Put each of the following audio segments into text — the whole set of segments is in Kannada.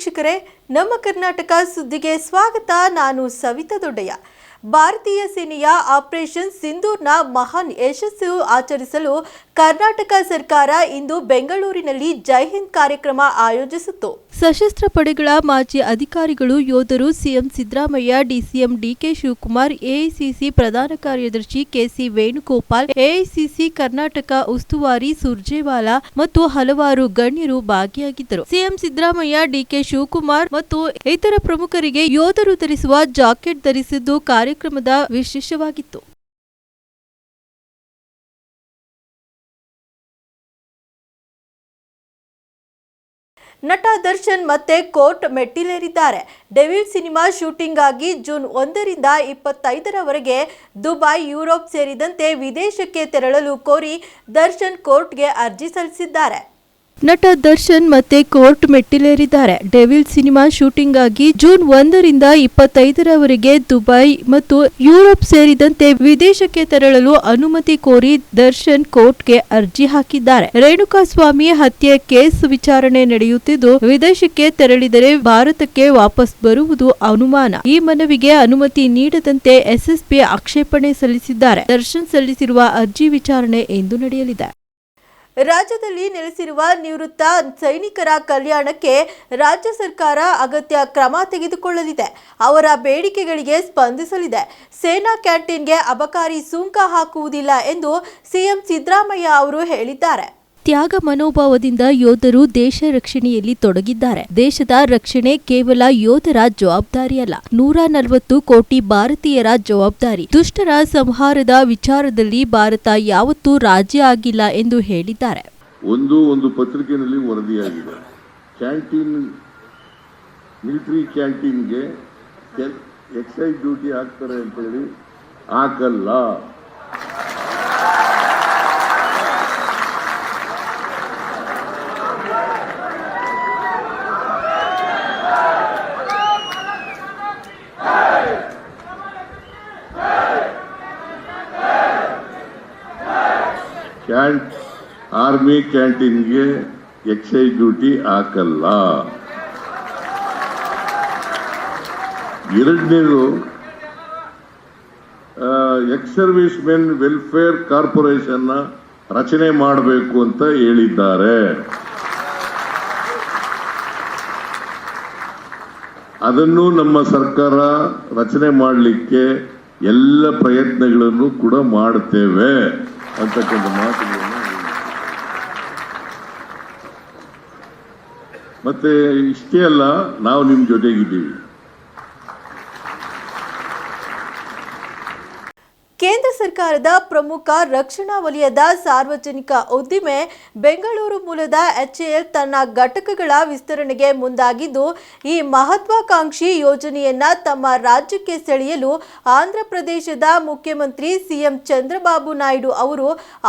ವೀಕ್ಷಕರೇ, ನಮ್ಮ ಕರ್ನಾಟಕ ಸುದ್ದಿಗೆ ಸ್ವಾಗತ. ನಾನು ಸವಿತಾ ದೊಡ್ಡಯ್ಯ. ಭಾರತೀಯ ಸೇನೆಯ ಆಪರೇಷನ್ ಸಿಂಧೂರ್ನ ಮಹಾನ್ ಯಶಸ್ಸು ಆಚರಿಸಲು ಕರ್ನಾಟಕ ಸರ್ಕಾರ ಇಂದು ಬೆಂಗಳೂರಿನಲ್ಲಿ ಜೈ ಹಿಂದ್ ಕಾರ್ಯಕ್ರಮ ಆಯೋಜಿಸಿತ್ತು. ಸಶಸ್ತ್ರ ಪಡೆಗಳ ಮಾಜಿ ಅಧಿಕಾರಿಗಳು ಯೋಧರು CM Siddaramaiah, DCM DK Shivakumar, AICC ಪ್ರಧಾನ ಕಾರ್ಯದರ್ಶಿ ಕೆಸಿ ವೇಣುಗೋಪಾಲ್, ಎಐಸಿಸಿ ಕರ್ನಾಟಕ ಉಸ್ತುವಾರಿ ಸುರ್ಜೇವಾಲಾ ಮತ್ತು ಹಲವಾರು ಗಣ್ಯರು ಭಾಗಿಯಾಗಿದ್ದರು. ಸಿಎಂ ಸಿದ್ದರಾಮಯ್ಯ, ಡಿಕೆ ಶಿವಕುಮಾರ್ ಮತ್ತು ಇತರ ಪ್ರಮುಖರಿಗೆ ಯೋಧರು ಧರಿಸುವ ಜಾಕೆಟ್ ಧರಿಸಿದ್ದು ಕಾರ್ಯಕ್ರಮದ ವಿಶೇಷವಾಗಿತ್ತು. ನಟ ದರ್ಶನ್ ಮತ್ತೆ ಕೋರ್ಟ್ ಮೆಟ್ಟಿಲೇರಿದ್ದಾರೆ. ಡೆವಿಲ್ ಸಿನಿಮಾ ಶೂಟಿಂಗ್ ಆಗಿ ಜೂನ್ ಒಂದರಿಂದ ಇಪ್ಪತ್ತೈದರವರೆಗೆ ದುಬೈ, ಯುರೋಪ್ ಸೇರಿದಂತೆ ವಿದೇಶಕ್ಕೆ ತೆರಳಲು ಕೋರಿ ದರ್ಶನ್ ಕೋರ್ಟ್ಗೆ ಅರ್ಜಿ ಸಲ್ಲಿಸಿದ್ದಾರೆ. ನಟ ದರ್ಶನ್ ಮತ್ತೆ ಕೋರ್ಟ್ ಮೆಟ್ಟಿಲೇರಿದ್ದಾರೆ. ಡೆವಿಲ್ ಸಿನಿಮಾ ಶೂಟಿಂಗ್ ಆಗಿ ಜೂನ್ ಒಂದರಿಂದ ಇಪ್ಪತ್ತೈದರವರೆಗೆ ದುಬೈ ಮತ್ತು ಯುರೋಪ್ ಸೇರಿದಂತೆ ವಿದೇಶಕ್ಕೆ ತೆರಳಲು ಅನುಮತಿ ಕೋರಿ ದರ್ಶನ್ ಕೋರ್ಟ್ಗೆ ಅರ್ಜಿ ಹಾಕಿದ್ದಾರೆ. ರೇಣುಕಾಸ್ವಾಮಿ ಹತ್ಯೆ ಕೇಸ್ ವಿಚಾರಣೆ ನಡೆಯುತ್ತಿದ್ದು, ವಿದೇಶಕ್ಕೆ ತೆರಳಿದರೆ ಭಾರತಕ್ಕೆ ವಾಪಸ್ ಬರುವುದು ಅನುಮಾನ. ಈ ಮನವಿಗೆ ಅನುಮತಿ ನೀಡದಂತೆ ಎಸ್ಎಸ್ಪಿ ಆಕ್ಷೇಪಣೆ ಸಲ್ಲಿಸಿದ್ದಾರೆ. ದರ್ಶನ್ ಸಲ್ಲಿಸಿರುವ ಅರ್ಜಿ ವಿಚಾರಣೆ ಇಂದು ನಡೆಯಲಿದೆ. ರಾಜ್ಯದಲ್ಲಿ ನೆಲೆಸಿರುವ ನಿವೃತ್ತ ಸೈನಿಕರ ಕಲ್ಯಾಣಕ್ಕೆ ರಾಜ್ಯ ಸರ್ಕಾರ ಅಗತ್ಯ ಕ್ರಮ ತೆಗೆದುಕೊಳ್ಳಲಿದೆ. ಅವರ ಬೇಡಿಕೆಗಳಿಗೆ ಸ್ಪಂದಿಸಲಿದೆ. ಸೇನಾ ಕ್ಯಾಂಟೀನ್ಗೆ ಅಬಕಾರಿ ಸುಂಕ ಹಾಕುವುದಿಲ್ಲ ಎಂದು ಸಿಎಂ ಸಿದ್ದರಾಮಯ್ಯ ಅವರು ಹೇಳಿದ್ದಾರೆ. ತ್ಯಾಗ ಮನೋಭಾವದಿಂದ ಯೋಧರು ದೇಶ ರಕ್ಷಣೆಯಲ್ಲಿ ತೊಡಗಿದ್ದಾರೆ. ದೇಶದ ರಕ್ಷಣೆ ಕೇವಲ ಯೋಧರ ಜವಾಬ್ದಾರಿಯಲ್ಲ. ನೂರ ನಲವತ್ತು ಕೋಟಿ ಭಾರತೀಯರ ಜವಾಬ್ದಾರಿ. ದುಷ್ಟರ ಸಂಹಾರದ ವಿಚಾರದಲ್ಲಿ ಭಾರತ ಯಾವತ್ತೂ ರಾಜ್ಯ ಆಗಿಲ್ಲ ಎಂದು ಹೇಳಿದ್ದಾರೆ. ಒಂದು ಒಂದು ಪತ್ರಿಕೆಯಲ್ಲಿ ವರದಿಯಾಗಿದೆ. ಕ್ಯಾಂಟೀನ್, ಮಿಲಿಟರಿ ಕ್ಯಾಂಟೀನ್ಗೆ ಎಕ್ಸೈಸ್ ಡ್ಯೂಟಿ ಹಾಕ್ತಾರೆ ಅಂತೇಳಿ ಹಾಕಲ್ಲ. ಆರ್ಮಿ ಕ್ಯಾಂಟೀನ್ಗೆ ಎಕ್ಸೈಸ್ ಡ್ಯೂಟಿ ಹಾಕಲ್ಲ. ಎರಡನೇದು ex service men welfare corporation ರಚನೆ ಮಾಡಬೇಕು ಅಂತ ಹೇಳಿದ್ದಾರೆ. ಅದನ್ನು ನಮ್ಮ ಸರ್ಕಾರ ರಚನೆ ಮಾಡಲಿಕ್ಕೆ ಎಲ್ಲ ಪ್ರಯತ್ನಗಳನ್ನು ಕೂಡ ಮಾಡುತ್ತೇವೆ ಅಂತಕ್ಕಂಥ ಮಾತುಗಳನ್ನು ಹೇಳಿದ್ದಾರೆ. ಮತ್ತೆ ಇಷ್ಟೇ ಅಲ್ಲ, ನಾವು ನಿಮ್ಮ ಜೊತೆಗಿದ್ದೀವಿ. ಕೇಂದ್ರ ಸರ್ಕಾರದ ಪ್ರಮುಖ ರಕ್ಷಣಾ ವಲಯದ ಸಾರ್ವಜನಿಕ ಉದ್ದಿಮೆ ಬೆಂಗಳೂರು ಮೂಲದ ಎಚ್ಎಎಲ್ ತನ್ನ ಘಟಕಗಳ ವಿಸ್ತರಣೆಗೆ ಮುಂದಾಗಿದ್ದು, ಈ ಮಹತ್ವಾಕಾಂಕ್ಷಿ ಯೋಜನೆಯನ್ನ ತಮ್ಮ ರಾಜ್ಯಕ್ಕೆ ಸೆಳೆಯಲು ಆಂಧ್ರಪ್ರದೇಶದ ಮುಖ್ಯಮಂತ್ರಿ ಸಿಎಂ ಚಂದ್ರಬಾಬು ನಾಯ್ಡು ಅವರು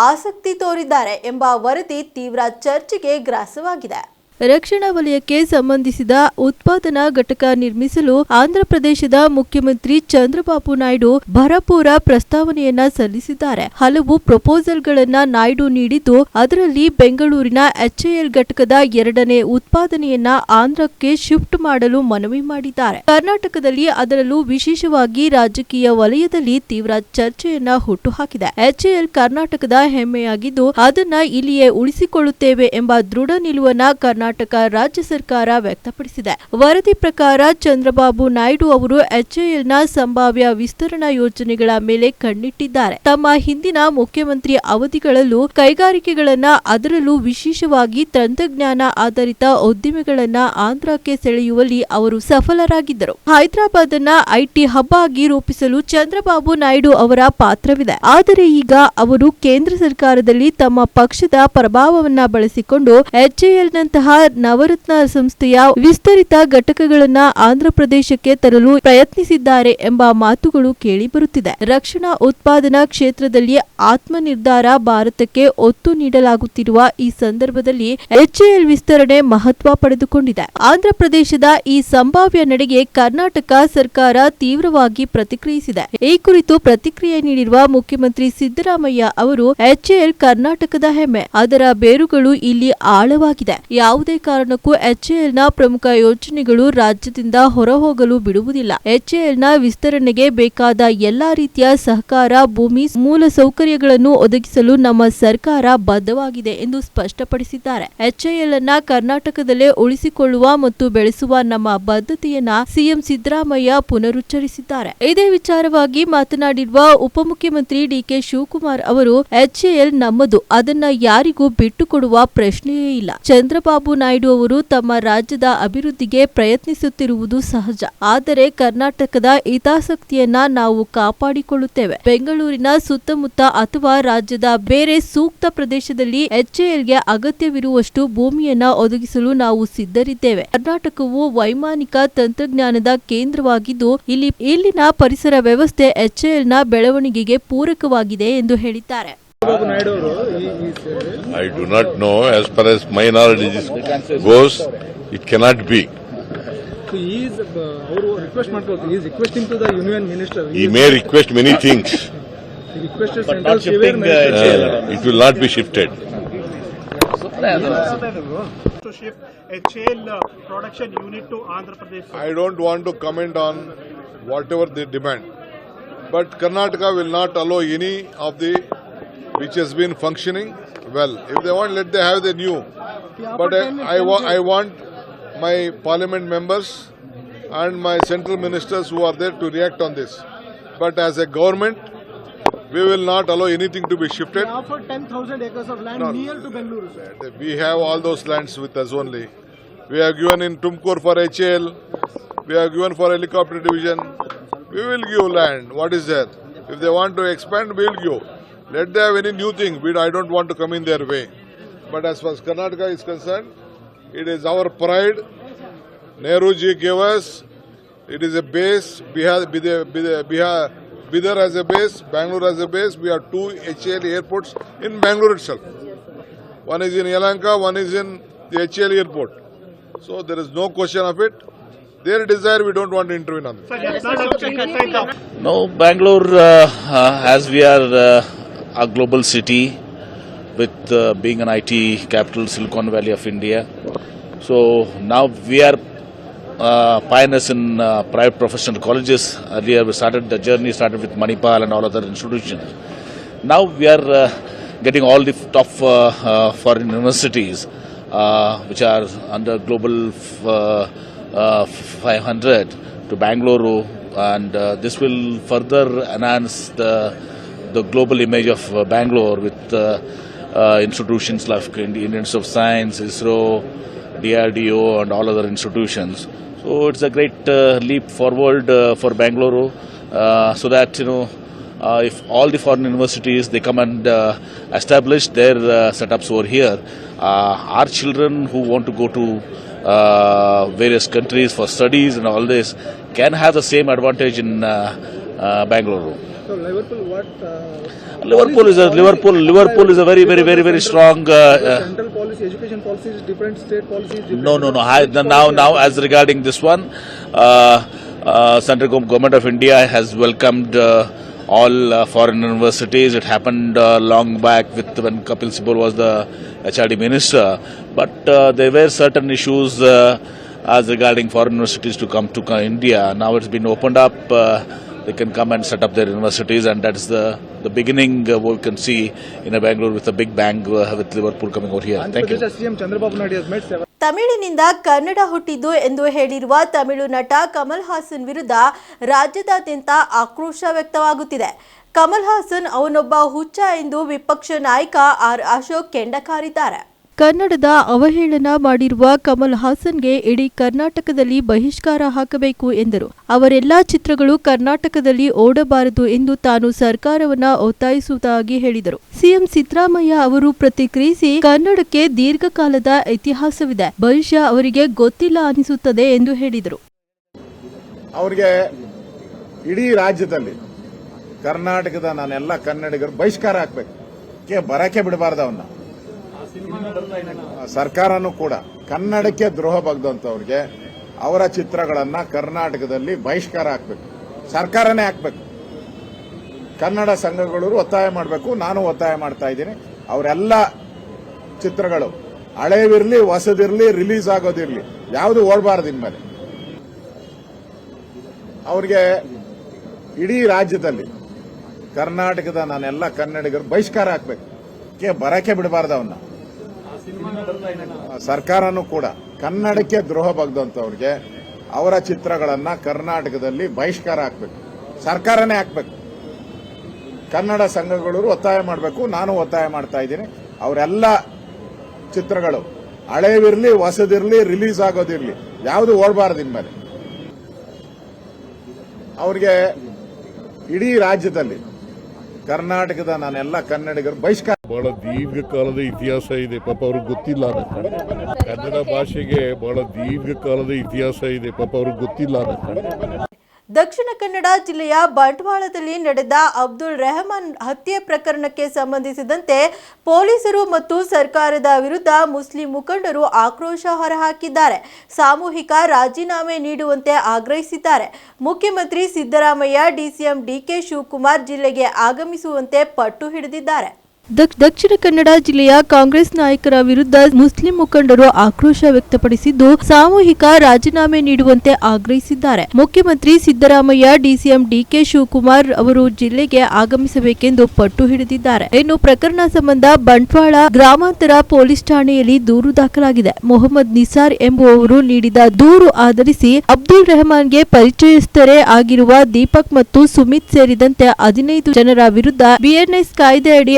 ಆಸಕ್ತಿ ತೋರಿದ್ದಾರೆ ಎಂಬ ವರದಿ ತೀವ್ರ ಚರ್ಚೆಗೆ ಗ್ರಾಸವಾಗಿದೆ. ರಕ್ಷಣಾ ವಲಯಕ್ಕೆ ಸಂಬಂಧಿಸಿದ ಉತ್ಪಾದನಾ ಘಟಕ ನಿರ್ಮಿಸಲು ಆಂಧ್ರಪ್ರದೇಶದ ಮುಖ್ಯಮಂತ್ರಿ ಚಂದ್ರಬಾಬು ನಾಯ್ಡು ಭರಪೂರ ಪ್ರಸ್ತಾವನೆಯನ್ನ ಸಲ್ಲಿಸಿದ್ದಾರೆ. ಹಲವು ಪ್ರಪೋಸಲ್ಗಳನ್ನ ನಾಯ್ಡು ನೀಡಿದ್ದು, ಅದರಲ್ಲಿ ಬೆಂಗಳೂರಿನ ಎಚ್ಎಎಲ್ ಘಟಕದ ಎರಡನೇ ಉತ್ಪಾದನೆಯನ್ನ ಆಂಧ್ರಕ್ಕೆ ಶಿಫ್ಟ್ ಮಾಡಲು ಮನವಿ ಮಾಡಿದ್ದಾರೆ. ಕರ್ನಾಟಕದಲ್ಲಿ ಅದರಲ್ಲೂ ವಿಶೇಷವಾಗಿ ರಾಜಕೀಯ ವಲಯದಲ್ಲಿ ತೀವ್ರ ಚರ್ಚೆಯನ್ನ ಹುಟ್ಟುಹಾಕಿದೆ. ಎಚ್ಎಎಲ್ ಕರ್ನಾಟಕದ ಹೆಮ್ಮೆಯಾಗಿದ್ದು, ಅದನ್ನ ಇಲ್ಲಿಯೇ ಉಳಿಸಿಕೊಳ್ಳುತ್ತೇವೆ ಎಂಬ ದೃಢ ನಿಲುವನ್ನ ಕರ್ನಾಟಕ ರಾಜ್ಯ ಸರ್ಕಾರ ವ್ಯಕ್ತಪಡಿಸಿದೆ. ವರದಿ ಪ್ರಕಾರ ಚಂದ್ರಬಾಬು ನಾಯ್ಡು ಅವರು ಎಚ್ಎಎಲ್ನ ಸಂಭಾವ್ಯ ವಿಸ್ತರಣಾ ಯೋಜನೆಗಳ ಮೇಲೆ ಕಣ್ಣಿಟ್ಟಿದ್ದಾರೆ. ತಮ್ಮ ಹಿಂದಿನ ಮುಖ್ಯಮಂತ್ರಿ ಅವಧಿಗಳಲ್ಲೂ ಕೈಗಾರಿಕೆಗಳನ್ನ ಅದರಲ್ಲೂ ವಿಶೇಷವಾಗಿ ತಂತ್ರಜ್ಞಾನ ಆಧಾರಿತ ಉದ್ದಿಮೆಗಳನ್ನ ಆಂಧ್ರಕ್ಕೆ ಸೆಳೆಯುವಲ್ಲಿ ಅವರು ಸಫಲರಾಗಿದ್ದರು. ಹೈದರಾಬಾದ್ ಅನ್ನ ಐಟಿ ಹಬ್ ಆಗಿ ರೂಪಿಸಲು ಚಂದ್ರಬಾಬು ನಾಯ್ಡು ಅವರ ಪಾತ್ರವಿದೆ. ಆದರೆ ಈಗ ಅವರು ಕೇಂದ್ರ ಸರ್ಕಾರದಲ್ಲಿ ತಮ್ಮ ಪಕ್ಷದ ಪ್ರಭಾವವನ್ನ ಬಳಸಿಕೊಂಡು ಎಚ್ಎಎಲ್ ನಂತಹ ನವರತ್ನ ಸಂಸ್ಥೆಯ ವಿಸ್ತರಿತ ಘಟಕಗಳನ್ನ ಆಂಧ್ರಪ್ರದೇಶಕ್ಕೆ ತರಲು ಪ್ರಯತ್ನಿಸಿದ್ದಾರೆ ಎಂಬ ಮಾತುಗಳು ಕೇಳಿಬರುತ್ತಿದೆ. ರಕ್ಷಣಾ ಉತ್ಪಾದನಾ ಕ್ಷೇತ್ರದಲ್ಲಿ ಆತ್ಮನಿರ್ಧಾರ ಭಾರತಕ್ಕೆ ಒತ್ತು ನೀಡಲಾಗುತ್ತಿರುವ ಈ ಸಂದರ್ಭದಲ್ಲಿ ಎಚ್ಎಎಲ್ ವಿಸ್ತರಣೆ ಮಹತ್ವ ಪಡೆದುಕೊಂಡಿದೆ. ಆಂಧ್ರಪ್ರದೇಶದ ಈ ಸಂಭಾವ್ಯ ನಡೆಗೆ ಕರ್ನಾಟಕ ಸರ್ಕಾರ ತೀವ್ರವಾಗಿ ಪ್ರತಿಕ್ರಿಯಿಸಿದೆ. ಈ ಕುರಿತು ಪ್ರತಿಕ್ರಿಯೆ ನೀಡಿರುವ ಮುಖ್ಯಮಂತ್ರಿ ಸಿದ್ದರಾಮಯ್ಯ ಅವರು ಎಚ್ಎಎಲ್ ಕರ್ನಾಟಕದ ಹೆಮ್ಮೆ. ಅದರ ಬೇರುಗಳು ಇಲ್ಲಿ ಆಳವಾಗಿದೆ. ಯಾವುದೇ ಯಾವುದೇ ಕಾರಣಕ್ಕೂ ಎಚ್ಎಎಲ್ನ ಪ್ರಮುಖ ಯೋಜನೆಗಳು ರಾಜ್ಯದಿಂದ ಹೊರಹೋಗಲು ಬಿಡುವುದಿಲ್ಲ. ಎಚ್ಎಎಲ್ನ ವಿಸ್ತರಣೆಗೆ ಬೇಕಾದ ಎಲ್ಲಾ ರೀತಿಯ ಸಹಕಾರ, ಭೂಮಿ, ಮೂಲ ಸೌಕರ್ಯಗಳನ್ನು ಒದಗಿಸಲು ನಮ್ಮ ಸರ್ಕಾರ ಬದ್ಧವಾಗಿದೆ ಎಂದು ಸ್ಪಷ್ಟಪಡಿಸಿದ್ದಾರೆ. ಎಚ್ಎಎಲ್ ಅನ್ನ ಕರ್ನಾಟಕದಲ್ಲೇ ಉಳಿಸಿಕೊಳ್ಳುವ ಮತ್ತು ಬೆಳೆಸುವ ನಮ್ಮ ಬದ್ಧತೆಯನ್ನ ಸಿಎಂ ಸಿದ್ದರಾಮಯ್ಯ ಪುನರುಚ್ಚರಿಸಿದ್ದಾರೆ. ಇದೇ ವಿಚಾರವಾಗಿ ಮಾತನಾಡಿರುವ ಉಪಮುಖ್ಯಮಂತ್ರಿ ಡಿಕೆ ಶಿವಕುಮಾರ್ ಅವರು ಎಚ್ಎಎಲ್ ನಮ್ಮದು, ಅದನ್ನ ಯಾರಿಗೂ ಬಿಟ್ಟುಕೊಡುವ ಪ್ರಶ್ನೆಯೇ ಇಲ್ಲ. ಚಂದ್ರಬಾಬು ನಾಯ್ಡು ಅವರು ತಮ್ಮ ರಾಜ್ಯದ ಅಭಿವೃದ್ಧಿಗೆ ಪ್ರಯತ್ನಿಸುತ್ತಿರುವುದು ಸಹಜ. ಆದರೆ ಕರ್ನಾಟಕದ ಹಿತಾಸಕ್ತಿಯನ್ನ ನಾವು ಕಾಪಾಡಿಕೊಳ್ಳುತ್ತೇವೆ. ಬೆಂಗಳೂರಿನ ಸುತ್ತಮುತ್ತ ಅಥವಾ ರಾಜ್ಯದ ಬೇರೆ ಸೂಕ್ತ ಪ್ರದೇಶದಲ್ಲಿ ಎಚ್ಎಎಲ್ಗೆ ಅಗತ್ಯವಿರುವಷ್ಟು ಭೂಮಿಯನ್ನ ಒದಗಿಸಲು ನಾವು ಸಿದ್ಧರಿದ್ದೇವೆ. ಕರ್ನಾಟಕವು ವೈಮಾನಿಕ ತಂತ್ರಜ್ಞಾನದ ಕೇಂದ್ರವಾಗಿದ್ದು, ಇಲ್ಲಿ ಇಲ್ಲಿನ ಪರಿಸರ ವ್ಯವಸ್ಥೆ ಎಚ್ಎಎಲ್ನ ಬೆಳವಣಿಗೆಗೆ ಪೂರಕವಾಗಿದೆ ಎಂದು ಹೇಳಿದ್ದಾರೆ. I do not know. As far as my knowledge goes, it cannot be. He may request many things. Uh, it will not be shifted. To shift a production unit to Andhra Pradesh. I don't want to comment on whatever they demand, but Karnataka will not allow any of the which has been functioning well. If they want, let they have the new. But I, I, wa- I want my parliament members and my central ministers who are there to react on this. But as a government, we will not allow anything to be shifted. offered 10,000 acres of land No. near to Bengaluru. We have all those lands with us only. We have given in Tumkur for HL. We have given for helicopter division. We will give land. What is there? If they want to expand, we will give. Let them have any new thing. We, I don't want to come in their way. But as far as Karnataka is concerned, it is our pride. Nehruji gave us. It is a base. Bihar, Bidar, Bidar, Bihar, Bidar has a base. Bangalore has a base. We have two HL airports in Bangalore itself. One is in Yelahanka, one is in the HL airport. So there is no question of it. Their desire, we don't want to intervene on this. Sir, Yatnada check aside the No, Bangalore, uh, uh, as we are uh, a global city with uh, being an IT capital, Silicon Valley of India. So now we are uh, pioneers in uh, private professional colleges. Earlier we started, the journey started with Manipal and all other institutions. Now we are uh, getting all the top uh, uh, foreign universities uh, which are under global uh, uh, 500 to Bangalore and uh, this will further enhance the the global image of uh, Bangalore with uh, uh, institutions like Indian Institute of Science, ISRO, DRDO and all other institutions. So it's a great leap forward for Bangalore so that you know uh, if all the foreign universities they come and uh, establish their uh, setups over here, our children who want to go to various countries for studies and all this can have the same advantage in uh, so Liverpool, what? Uh, Liverpool is a Liverpool. Liverpool is a very, very, very, very strong. Uh, uh, central policy, education policy is different. State policy is different. No, no, no. I, now, now, as regarding this one, uh, uh, central government of India has welcomed. Uh, all uh, foreign universities. It happened uh, long back with when Kapil Sibal was the HRD minister. But uh, there were certain issues uh, as regarding foreign universities to come to India. Now it's been opened up. Uh, they can come and set up their universities, and that's the the beginning uh, we can see in a Bangalore with a big bang uh, with Liverpool coming over here. Thank you. Andhra Pradesh CM Chandrababu Naidu has made seven ತಮಿಳಿನಿಂದ ಕನ್ನಡ ಹುಟ್ಟಿದ್ದು ಎಂದು ಹೇಳಿರುವ ತಮಿಳು ನಟ ಕಮಲ್ ಹಾಸನ್ ವಿರುದ್ಧ ರಾಜ್ಯದಾದ್ಯಂತ ಆಕ್ರೋಶ ವ್ಯಕ್ತವಾಗುತ್ತಿದೆ ಕಮಲ್ ಹಾಸನ್ ಅವನೊಬ್ಬ ಹುಚ್ಚ ಎಂದು ವಿಪಕ್ಷ ನಾಯಕ ಆರ್ ಅಶೋಕ್ ಕೆಂಡಕಾರಿದ್ದಾರೆ ಕನ್ನಡದ ಅವಹೇಳನ ಮಾಡಿರುವ ಕಮಲ್ ಹಾಸನ್ಗೆ ಇಡೀ ಕರ್ನಾಟಕದಲ್ಲಿ ಬಹಿಷ್ಕಾರ ಹಾಕಬೇಕು ಎಂದರು. ಅವರೆಲ್ಲಾ ಚಿತ್ರಗಳು ಕರ್ನಾಟಕದಲ್ಲಿ ಓಡಬಾರದು ಎಂದು ತಾನು ಸರ್ಕಾರವನ್ನ ಒತ್ತಾಯಿಸುವುದಾಗಿ ಹೇಳಿದರು. ಸಿಎಂ ಸಿದ್ದರಾಮಯ್ಯ ಅವರು ಪ್ರತಿಕ್ರಿಯಿಸಿ, ಕನ್ನಡಕ್ಕೆ ದೀರ್ಘಕಾಲದ ಇತಿಹಾಸವಿದೆ. ಬಹುಶಃ ಅವರಿಗೆ ಗೊತ್ತಿಲ್ಲ ಅನಿಸುತ್ತದೆ ಎಂದು ಹೇಳಿದರು. ಅವರಿಗೆ ಇಡೀ ರಾಜ್ಯದಲ್ಲಿ ಕರ್ನಾಟಕದ ನಾನೆಲ್ಲ ಕನ್ನಡಿಗರು ಬಹಿಷ್ಕಾರ ಹಾಕ್ಬೇಕು. ಬರಕ್ಕೆ ಬಿಡಬಾರ್ದು ಅವನ್ನ ಸರ್ಕಾರನೂ ಕೂಡ ಕನ್ನಡಕ್ಕೆ ದ್ರೋಹ ಬಗ್ದಂತವ್ರಿಗೆ ಅವರ ಚಿತ್ರಗಳನ್ನ ಕರ್ನಾಟಕದಲ್ಲಿ ಬಹಿಷ್ಕಾರ ಹಾಕ್ಬೇಕು. ಸರ್ಕಾರನೇ ಹಾಕ್ಬೇಕು. ಕನ್ನಡ ಸಂಘಗಳು ಒತ್ತಾಯ ಮಾಡಬೇಕು, ನಾನು ಒತ್ತಾಯ ಮಾಡ್ತಾ ಇದ್ದೀನಿ. ಅವರೆಲ್ಲ ಚಿತ್ರಗಳು ಹಳೇವಿರ್ಲಿ, ಹೊಸದಿರ್ಲಿ, ರಿಲೀಸ್ ಆಗೋದಿರಲಿ, ಯಾವುದು ಓಡಬಾರದು ಇನ್ಮೇಲೆ. ಅವ್ರಿಗೆ ಇಡೀ ರಾಜ್ಯದಲ್ಲಿ ಕರ್ನಾಟಕದ ನಾನೆಲ್ಲ ಕನ್ನಡಿಗರು ಬಹಿಷ್ಕಾರ ಹಾಕ್ಬೇಕು. ಬರಕೆ ಬರಕ್ಕೆ ಬಿಡಬಾರ್ದು ಅವನ್ನ ಸರ್ಕಾರನೂ ಕೂಡ ಕನ್ನಡಕ್ಕೆ ದ್ರೋಹ ಬಗ್ದಂತವ್ರಿಗೆ ಅವರ ಚಿತ್ರಗಳನ್ನ ಕರ್ನಾಟಕದಲ್ಲಿ ಬಹಿಷ್ಕಾರ ಹಾಕ್ಬೇಕು. ಸರ್ಕಾರನೇ ಹಾಕ್ಬೇಕು. ಕನ್ನಡ ಸಂಘಗಳವರು ಒತ್ತಾಯ ಮಾಡಬೇಕು, ನಾನು ಒತ್ತಾಯ ಮಾಡ್ತಾ ಇದ್ದೀನಿ. ಅವರೆಲ್ಲ ಚಿತ್ರಗಳು ಹಳೇವಿರ್ಲಿ, ಹೊಸದಿರ್ಲಿ, ರಿಲೀಸ್ ಆಗೋದಿರ್ಲಿ, ಯಾವುದು ಓಡಬಾರ್ದು ಇನ್ಮೇಲೆ. ಅವ್ರಿಗೆ ಇಡೀ ರಾಜ್ಯದಲ್ಲಿ ಕರ್ನಾಟಕದ ನಾನೆಲ್ಲ ಕನ್ನಡಿಗರು ಬಹಿಷ್ಕಾರ ಬಹಳ ದೀರ್ಘಕಾಲದ ಇತಿಹಾಸ ಇದೆ. ಪಾಪ ಅವ್ರಿಗೆ ಗೊತ್ತಿಲ್ಲ ಕನ್ನಡ ಭಾಷೆಗೆ ಬಹಳ ದೀರ್ಘಕಾಲದ ಇತಿಹಾಸ ಇದೆ. ಪಾಪ ಅವ್ರಿಗೆ ಗೊತ್ತಿಲ್ಲ ದಕ್ಷಿಣ ಕನ್ನಡ ಜಿಲ್ಲೆಯ ಬಂಟ್ವಾಳದಲ್ಲಿ ನಡೆದ ಅಬ್ದುಲ್ ರೆಹಮಾನ್ ಹತ್ಯೆ ಪ್ರಕರಣಕ್ಕೆ ಸಂಬಂಧಿಸಿದಂತೆ ಪೊಲೀಸರು ಮತ್ತು ಸರ್ಕಾರದ ವಿರುದ್ಧ ಮುಸ್ಲಿಂ ಮುಖಂಡರು ಆಕ್ರೋಶ ಹೊರಹಾಕಿದ್ದಾರೆ. ಸಾಮೂಹಿಕ ರಾಜೀನಾಮೆ ನೀಡುವಂತೆ ಆಗ್ರಹಿಸಿದ್ದಾರೆ. ಮುಖ್ಯಮಂತ್ರಿ ಸಿದ್ದರಾಮಯ್ಯ, ಡಿಸಿಎಂ ಡಿಕೆ ಶಿವಕುಮಾರ್ ಜಿಲ್ಲೆಗೆ ಆಗಮಿಸುವಂತೆ ಪಟ್ಟು ಹಿಡಿದಿದ್ದಾರೆ. ದಕ್ಷಿಣ ಕನ್ನಡ ಜಿಲ್ಲೆಯ ಕಾಂಗ್ರೆಸ್ ನಾಯಕರ ವಿರುದ್ಧ ಮುಸ್ಲಿಂ ಮುಖಂಡರು ಆಕ್ರೋಶ ವ್ಯಕ್ತಪಡಿಸಿದ್ದು, ಸಾಮೂಹಿಕ ರಾಜೀನಾಮೆ ನೀಡುವಂತೆ ಆಗ್ರಹಿಸಿದ್ದಾರೆ. ಮುಖ್ಯಮಂತ್ರಿ ಸಿದ್ದರಾಮಯ್ಯ, ಡಿಸಿಎಂ ಡಿಕೆ ಶಿವಕುಮಾರ್ ಅವರು ಜಿಲ್ಲೆಗೆ ಆಗಮಿಸಬೇಕೆಂದು ಪಟ್ಟು ಹಿಡಿದಿದ್ದಾರೆ. ಇನ್ನು ಪ್ರಕರಣ ಸಂಬಂಧ ಬಂಟ್ವಾಳ ಗ್ರಾಮಾಂತರ ಪೊಲೀಸ್ ಠಾಣೆಯಲ್ಲಿ ದೂರು ದಾಖಲಾಗಿದೆ. ಮೊಹಮ್ಮದ್ ನಿಸಾರ್ ಎಂಬುವವರು ನೀಡಿದ ದೂರು ಆಧರಿಸಿ ಅಬ್ದುಲ್ ರೆಹಮಾನ್ಗೆ ಪರಿಚಯಸ್ಥರೇ ಆಗಿರುವ ದೀಪಕ್ ಮತ್ತು ಸುಮಿತ್ ಸೇರಿದಂತೆ ಹದಿನೈದು ಜನರ ವಿರುದ್ಧ ಬಿಎನ್ಎಸ್ ಕಾಯ್ದೆಯಡಿ